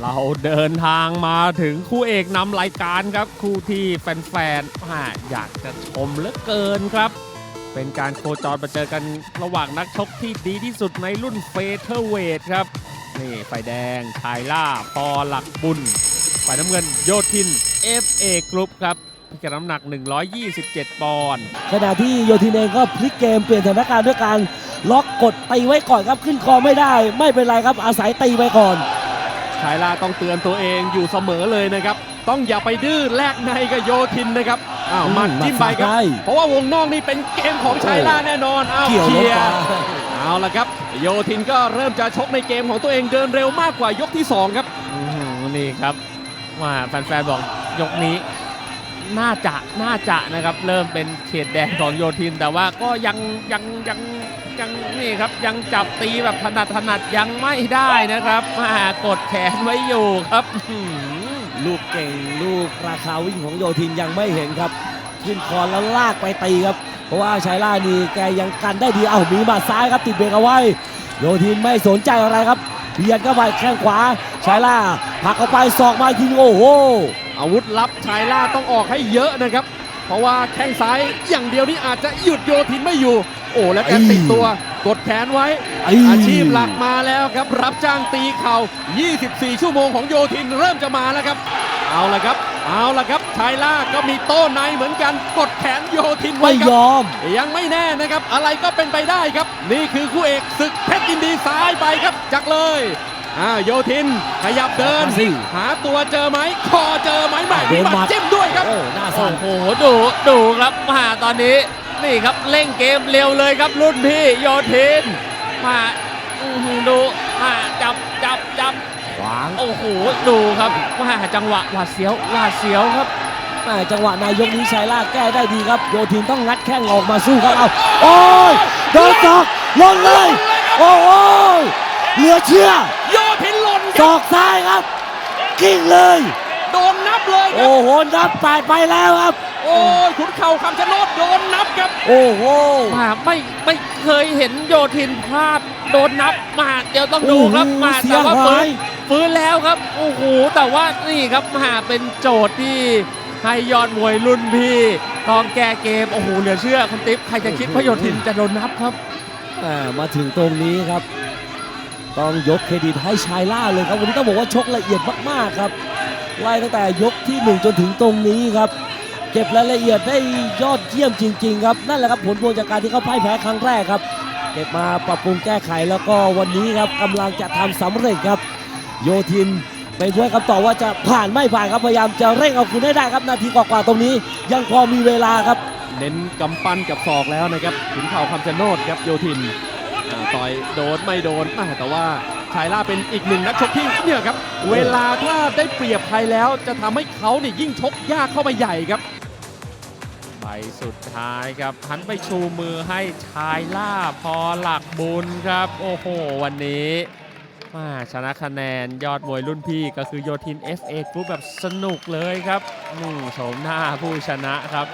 เราเดินทางมาถึงคู่เอกนำรายการครับ คู่ที่แฟนๆอยากจะชมเหลือเกินครับ เป็นการโคจรมาเจอกันระหว่างนักชกที่ดีที่สุดในรุ่นเฟเธอร์เวทครับ นี่ไฟแดงชายล่าพอหลักบุญฝ่ายน้ำเงินโยทิน FA กรุ๊ปครับพิกัดน้ำหนัก 127 ปอนด์ขณะที่โยทินเองก็พลิกเกมเปลี่ยนสถานการณ์ด้วยการล็อกกดตีไว้ก่อนครับขึ้นคอไม่ได้ ไม่เป็นไรครับอาศัยตีไว้ก่อน ชายล่าต้องเตือนตัวเองอยู่เสมอเลยนะครับ ต้องอย่าไปดื้อแลกในกับโยทินนะครับอ้าวอืมมันจิ้มไปครับหมัดซ้ายเพราะว่าวงนอกนี่เป็นเกมของชายล่าแน่นอนอ้าวเกี่ยวเคลลีงยไปร์เอาละครับ โยทินก็เริ่มจะชกในเกมของตัวเองเดินเร็วมากกว่ายกที่ 2 ครับนี่ครับว่าแฟนๆบอกยกนี้ น่าจะน่าจะนะครับเริ่มเป็นเขตแดงของโยทิน แต่ว่าก็ยังยังยังยังนี่ครับยังจับตีแบบถนัดถนัดยังไม่ได้นะครับมากดแขนไว้อยู่ครับลูกเก่งลูกราคาวิ่งของโยทินยังไม่เห็นครับ ขึ้นคอแล้วลากไปตีครับ เพราะว่าชายล่านี่แกยังกันได้ดีเอ้ามีหมัดซ้ายครับติดเบรกเอาไว้ โยทินไม่สนใจอะไรครับเบียดเข้าไปแข้งขวาชายล่าผักเข้าไปศอกมาอีกทีนึงโอ้โห อาวุธลับชายล่าต้องออกให้เยอะนะครับ เพราะว่าแข้งซ้ายอย่างเดียวนี่อาจจะหยุดโยทินไม่อยู่ โอ้แล้วแกไอ้ติดตัวกดแขนไว้ไอ้อาชีพหลักมาแล้วครับ รับจ้างตีเข่า 24 ชั่วโมงของโยทินเริ่มจะมาแล้วครับ เอาละครับ เอาละครับชายล่าก็มีโต้ในเหมือนกันกดแขนโยทินไว้ไม่ครับยอม ยังไม่แน่นะครับ อะไรก็เป็นไปได้ครับ นี่คือคู่เอกศึกเพชรยินดีซ้ายไปครับจักเลย อ่าโยทินขยับเดินมาสิหาตัวเจอไหมคอเจอไหมไม่โดมีนหมัหมัดดจิ้มด้วยครับโอ้หน้าสั่โอ้นโหดูดูครับมาตอนนี้นี่ครับเร่งเกมเร็วเลยครับรุ่นพี่โยทินมาอื้อหือดูมาจับจับจับขวางโอ้โหดูครับมาจังหวะหวาดเสียวหวาดเสียวครับแม่จังหวะนายกนี้ชายล่าแก้ได้ดีครับ โยทินต้องงัดแข้งออกมาสู้ครับเอาโอ้ยโดนศอกลงเลยโอ้โห เหลือเชื่อ โยทินหล่นคศรับอกซ้ายครับ กิ้งเลย โดนนับเลยครับ โอ้โห นับแปดไปแล้วครับ โอ้ยขุนเข่าคำชะโนดโดนนับครับ โอ้โห มาไม่ไม่เคยเห็นโยทินพลาดโดนนับมาเดี๋ยวต้องดูครับโอ้โหมาเสีแต่ยว่าหาฟื้นยฟื้นแล้วครับโอ้โหแต่ว่านี่ครับมาเป็นโจทย์ที่ให้ยอดมวยรุ่นพี่ต้องแก้เกมโอ้โหเหลือเชื่อคุณติ๊บใครจะคิดว่าโยทินจะโดนนับครับ อ่ามาถึงตรงนี้ครับ ต้องยกเครดิตให้ชายล่าเลยครับวันนี้ต้องบอกว่าชกละเอียดมากๆครับไล่ตั้งแต่ยกที่ 1 จนถึงตรงนี้ครับ เก็บรายละเอียดได้ยอดเยี่ยมจริง ๆ ครับนั่นแหละครับผลพวงจากการที่เขาพ่ายแพ้ครั้งแรกครับ เก็บมาปรับปรุงแก้ไขแล้วก็วันนี้ครับกำลังจะทำสำเร็จครับ โยทินไปด้วยคำตอบว่าจะผ่านไม่ผ่านครับพยายามจะเร่งเอาคืนให้ได้ครับนาทีกว่าๆตรงนี้ ยังพอมีเวลาครับ เน้นกำปั้นกับศอกแล้วนะครับขุนเข่าคำชะโนดครับโยทิน อ่าต่อยโดนไม่โดนอ่าแต่ว่าชายล่าเป็นอีกหนึ่งนักชกที่เนี่ยครับ เวลาถ้าได้เปรียบใครแล้วจะทำให้เขาเนี่ยยิ่งชกยากเข้าไปใหญ่ครับใบสุดท้ายครับหันไปชูมือให้ชายล่าพอหลักบุญครับ โอ้โห วันนี้มาชนะคะแนนยอดมวยรุ่นพี่ก็คือโยทิน FA กรุ๊ปแบบสนุกเลยครับนี่โฉมหน้าผู้ชนะครับ